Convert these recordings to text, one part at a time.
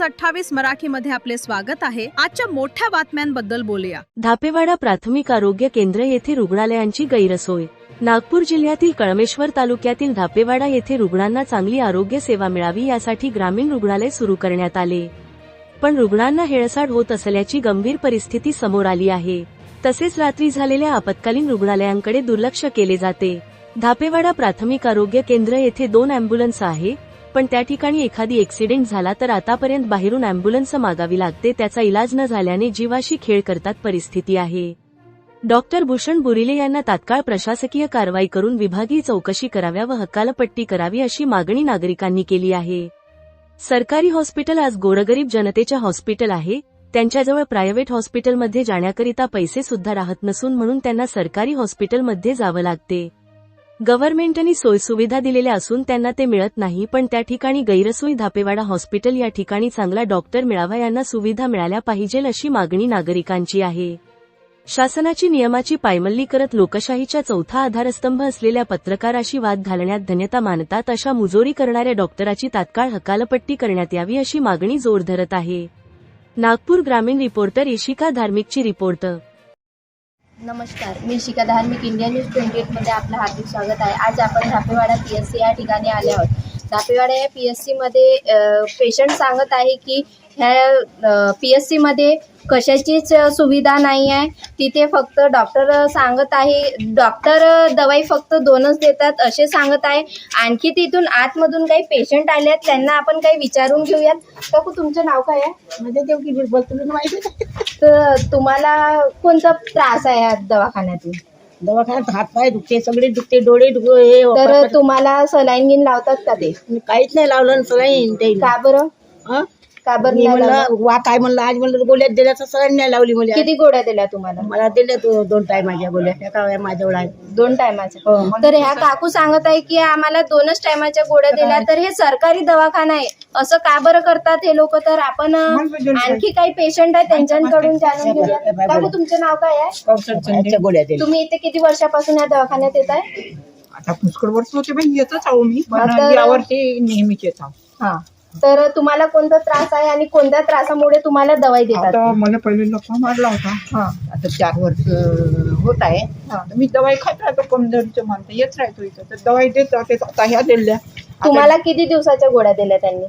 News अठ्ठावीस मराठी मध्ये आपले स्वागत आहे. आजच्या मोठ्या बातम्यांबद्दल बोलूया. धापेवाडा प्राथमिक आरोग्य केंद्र येथे रुग्णालयांची गैरसोय. नागपूर जिल्ह्यातील कळमेश्वर तालुक्यातील धापेवाडा येथे रुग्णांना चांगली आरोग्य सेवा मिळावी यासाठी ग्रामीण रुग्णालय सुरू करण्यात आले. पण रुग्णांना हेळसाड होत असल्याची गंभीर परिस्थिती समोर आली आहे. तसेच रात्री झालेल्या आपत्कालीन रुग्णालयांकडे दुर्लक्ष केले जाते. धापेवाडा प्राथमिक आरोग्य केंद्र येथे दोन अँब्युलन्स आहे पण त्या ठिकाणी एखादी एक्सिडेंट झाला तर आतापर्यंत बाहेरून अँब्युलन्स मागावी लागते त्याचा इलाज न झाल्याने जीवाशी खेळ करतात परिस्थिती आहे. डॉक्टर भूषण बुरिले यांना तात्काळ प्रशासकीय कारवाई करून विभागीय चौकशी कराव्या व हकालपट्टी करावी अशी मागणी नागरिकांनी केली आहे. सरकारी हॉस्पिटल आज गोरगरीब जनतेच्या हॉस्पिटल आहे. त्यांच्याजवळ प्रायव्हेट हॉस्पिटलमध्ये जाण्याकरिता पैसे सुद्धा राहत नसून म्हणून त्यांना सरकारी हॉस्पिटलमध्ये जावं लागते. गव्हर्नमेंटनी सोयसुविधा दिलेल्या असून त्यांना ते मिळत नाही पण त्या ठिकाणी गैरसोई धापेवाडा हॉस्पिटल या ठिकाणी चांगला डॉक्टर मिळावा यांना सुविधा मिळाल्या पाहिजेल अशी मागणी नागरिकांची आहे. शासनाची नियमाची पायमल्ली करत लोकशाहीच्या चौथा आधारस्तंभ असलेल्या पत्रकाराशी वाद घालण्यात धन्यता मानतात अशा मुजोरी करणाऱ्या डॉक्टराची तात्काळ हकालपट्टी करण्यात यावी अशी मागणी जोर धरत आहे. नागपूर ग्रामीण रिपोर्टर इशिका धार्मिकची रिपोर्ट नमस्कार मी शिका धार्मिक इंडिया न्यूज ट्वेंटी एटमध्ये आपलं हार्दिक स्वागत आहे. आज आपण धापेवाडा पी एस सी या ठिकाणी आले आहोत. धापेवाडा या पी एस सीमध्ये पेशंट सांगत आहे की ह्या पी एस सीमध्ये कशाचीच सुविधा नाही आहे. तिथे फक्त डॉक्टर सांगत आहे डॉक्टर दवाई फक्त दोनच देतात असे सांगत आहे. आणखी तिथून आतमधून काही पेशंट आले आहेत त्यांना आपण काही विचारून घेऊयात. तर तुमचं नाव काय आहे? म्हणजे देव की बिरबल तुला माहिती तर तुम्हाला कोणता त्रास आहे या दवाखान्यातून दवाखान्यात हात पाय दुखते सगळे दुखते डोळे हे तर. तुम्हाला सलाईन गिन लावतात का ते मी काहीच नाही लावलं सलाईन ते का बरं हं? का बरं मी नाही लावलं? म्हणलं वा काय म्हणलं आज म्हणलं गोळ्यात दिल्या तर नाही लावली मला. किती गोळ्या दिल्या तुम्हाला? मला दिल्या तो दोन गोळ्या वेळा माझ्याजवळ आहे दोन टायमाच्या? हो. तर ह्या काकू सांगत आहे की आम्हाला दोनच टायमाच्या गोळ्या दिल्या तर हे सरकारी दवाखाना आहे. असं का बरं करतात हे लोक? तर आपण अं, आणखी काही पेशंट आहे त्यांच्याकडून जाणून घेऊया काकू तुमचं नाव काय आहे? याच्या गोळ्या दिल्या. तुम्ही इथे किती वर्षापासून या दवाखान्यात येत आहे? आता पुष्कळ वर्ष होते बाई येतच आहो मी. पण यावरती नेहमीच येत आहो. हा. तर तुम्हाला कोणता त्रास आहे आणि कोणत्या त्रासामुळे तुम्हाला दवाई देतात आता मला पहिले लफा मारला होता. हा. आता चार वर्ष होत आहे. हा. तर मी दवाई खात राहतो कमजोरीचं म्हणतो येत राहतो इथं. तर दवाई देत राहते आता ह्या दिल्या. तुम्हाला किती दिवसाच्या गोळ्या दिल्या त्यांनी?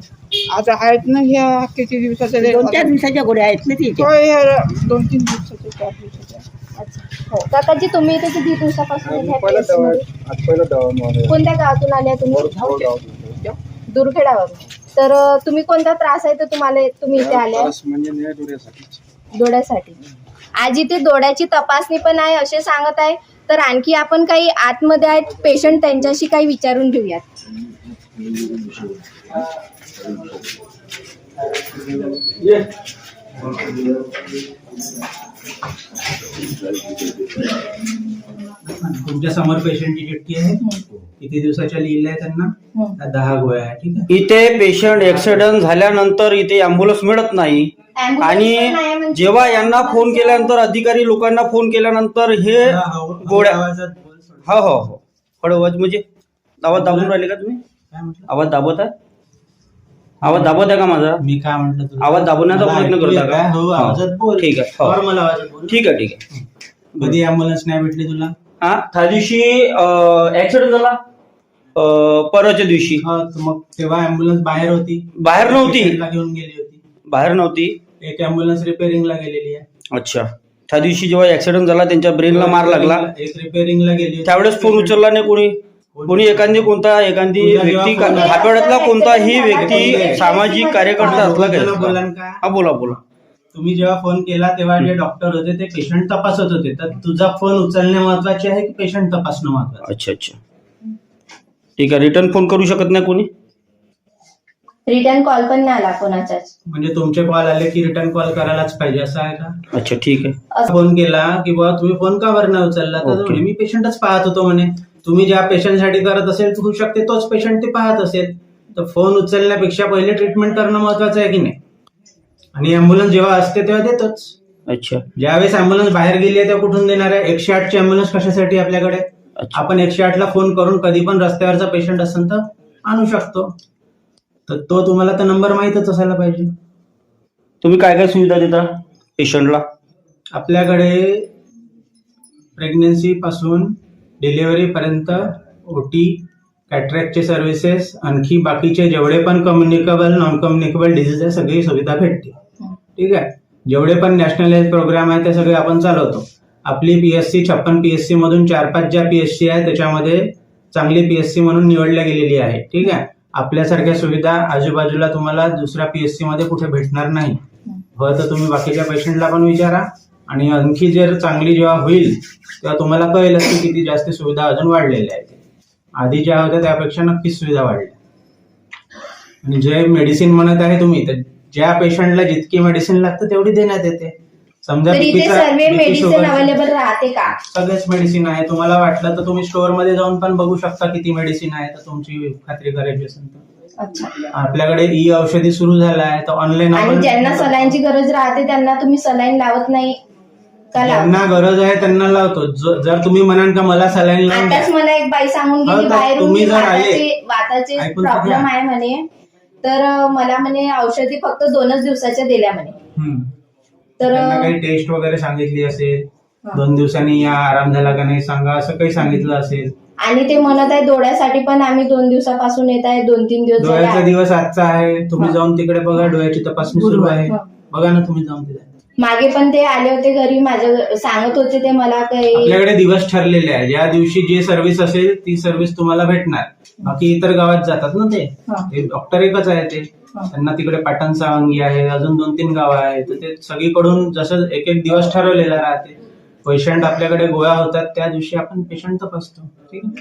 आता आहेत ना ह्या किती दिवसाच्या दोन चार दिवसाच्या गोळ्या आहेत ना तिथे होय, ह्या दोन तीन दिवसाच्या चार दिवसाच्या. अच्छा. हो. काकाजी तुम्ही इथे किती दिवसापासून इथे आहे? कोणत्या गावातून आल्या तुम्ही? दुर्खेडावरून तर तुम्ही कोणता त्रास आहे तर तुम्हाला तुम्ही इथे आल्या? डोळ्यासाठी. आज इथे डोळ्याची तपासणी पण आहे असे सांगत आहे. तर आणखी आपण काही आतमध्ये आहेत पेशंट त्यांच्याशी काही विचारून घेऊयात. तुमच्यासमोर पेशंटची चिठ्ठी आहे किती दिवसाच्या लिहिल्या आहे त्यांना? त्या दहा गोळ्या आहे ठीक आहे. इथे पेशंट ऍक्सिडेंट झाल्यानंतर इथे अँब्युलन्स मिळत नाही. आणि म्हणजे. जेव्हा यांना फोन केल्यानंतर अधिकारी लोकांना फोन केल्यानंतर हे गोळ्या आवाजात बोल सोड. हो हो हो. हळूवाज म्हणजे आवाज दाबून राहिले का तुम्ही? काय म्हटलं? आवाज दाबत आहे आवाज दाबत आहे का माझा? मी काय म्हटलं तुला? आवाज दाबवण्याचा मला प्रयत्न ऐकू करता येत का? आहे. हो हा. आवाजात बोल. ठीक आहे, हो. नॉर्मल आवाजात बोल. ठीक आहे ठीक आहे. कधी अँब्युलन्स नाही भेटली तुला? हा त्या दिवशी ऍक्सिडेंट झाला? अं, परवाच्या दिवशी. हा तर मग तेव्हा अँब्युलन्स बाहेर होती. बाहेर नव्हती? ला घेऊन गेली होती. बाहेर नव्हती? एक अँब्युलन्स रिपेअरिंगला गेलेली आहे. अच्छा. त्या दिवशी जेव्हा ऍक्सिडेंट झाला त्यांच्या ब्रेनला मार लागला? एक रिपेअरिंगला गेली होती. त्यावेळेस फोन उचलला नाही कोणी? कोणी एखादी कोणता एखादी व्यक्ती आठवड्यातला कोणताही व्यक्ती सामाजिक कार्यकर्ता असला का? हा बोला बोला. तुम्ही जेव्हा फोन केला तेव्हा जे डॉक्टर होते ते पेशंट तपासत होते. तर तुझा फोन उचलणे महत्त्वाचे आहे की पेशंट तपासणं महत्वाचं अच्छा अच्छा. ठीक आहे रिटर्न फोन करू शकत नाही कोणी? रिटर्न कॉल पण नाही आला कोणाचाच. म्हणजे तुमचे कॉल आले की रिटर्न कॉल करायलाच पाहिजे असं आहे का? अच्छा ठीक आहे. फोन केला की बाबा तुम्ही फोन का बरं नाही उचलला? तर. म्हणे, मी पेशंटच पाहत होतो म्हणे. तुम्ही ज्या पेशंटसाठी करत असेल होऊ शकते तोच पेशंट ते पाहत असेल. तर फोन उचलण्यापेक्षा पहिले ट्रीटमेंट करणं महत्वाचं आहे की नाही? आणि अँब्युलन्स जेव्हा असते तेव्हा देतोच. अच्छा. ज्यावेळेस अँब्युलन्स बाहेर गेली आहे तेव्हा कुठून देणार आहे? एकशे आठची अँब्युलन्स कशासाठी आपल्याकडे? आपण एकशे आठला फोन करून कधी पण रस्त्यावरचा पेशंट असेल तर आणू शकतो. तर तो तुम्हाला तर नंबर माहीतच असायला पाहिजे. तुम्ही काय काय सुविधा देता पेशंटला आपल्याकडे प्रेग्नन्सी पासून डिलिव्हरी पर्यंत ओटी कॅट्रॅक्टचे सर्व्हिसेस आणखी बाकीचे जेवढे पण कम्युनिकेबल नॉन कम्युनिकेबल डिझीज आहे सगळी सुविधा भेटते. ठीक आहे? जेवढे पण नॅशनल हेल्थ प्रोग्राम आहे ते सगळे आपण चालवतो. आपली पीएससी छप्पन पीएससी मधून चार पाच ज्या पीएससी आहे त्याच्यामध्ये चांगली पीएससी म्हणून निवडल्या गेलेली आहे. ठीक आहे? आपल्यासारख्या सुविधा आजूबाजूला तुम्हाला दुसऱ्या पीएससी मध्ये कुठे भेटणार नाही. हवं तर तुम्ही बाकीच्या पेशंटला पण विचारा. आणि आणखी जर चांगली जेव्हा होईल तेव्हा तुम्हाला कळेलच की किती जास्त सुविधा अजून वाढलेल्या आहेत. आधी ज्या होत्या त्यापेक्षा नक्कीच सुविधा वाढल्या. आणि जे मेडिसिन म्हणत आहे तुम्ही तर ज्या पेशंटला जितकी मेडिसिन लागतं तेवढी देण्यात येते. समजा तर सर्व मेडिसिन अवेलेबल राहते का? सगळेच मेडिसिन आहे. तुम्हाला वाटलं तर तुम्ही स्टोअरमध्ये जाऊन पण बघू शकता किती मेडिसिन आहे. तर तुमची खात्री करायची असेल तर अच्छा. आपल्याकडे ई औषधी सुरू झाला आहे तर ऑनलाईन आणि ज्यांना सलाईनची गरज राहते त्यांना तुम्ही सलाईन लावत नाही. का लावता? ज्यांना गरज आहे त्यांना लावतो. ज- जर तुम्ही म्हणाल का मला सलाईन लावून द्या, आताच मला एक बाई सांगून हो गेली तर बाहेरून तुम्ही की जर आले- वाताचे वाताचे ऐकून तर प्रॉब्लेम. आहे म्हणे. तर मला म्हणे औषधी फक्त दोनच दिवसाच्या दिल्या म्हणे. तर काही टेस्ट वगैरे सांगितली असेल. दोन दिवसांनी या आराम झाला का नाही सांगा असं काही सांगितलं असेल आणि ते म्हणत आहे डोळ्यासाठी पण आम्ही दोन दिवसापासून येत आहे दोन तीन दिवस डोळ्याचा. दिवस आजचा आहे तुम्ही. जाऊन तिकडे बघा डोळ्याची तपासणी सुरू आहे. बघा ना तुम्ही जाऊन तिथे मागे पण ते आले होते घरी माझ्या सांगत होते ते मला काही आपल्याकडे दिवस ठरलेले आहे ज्या दिवशी जी सर्व्हिस असेल ती सर्व्हिस तुम्हाला भेटणार. बाकी इतर गावात जातात ना ते. हा. ते डॉक्टर एकच आहे ते. हा. त्यांना तिकडे पाटण सावंगी आहे अजून दोन तीन गावं आहेत. तर ते सगळीकडून जसं एक एक दिवस ठरवलेला राहते. पेशंट आपल्याकडे गोळा होतात त्या दिवशी आपण पेशंट तपासतो. ठीक आहे?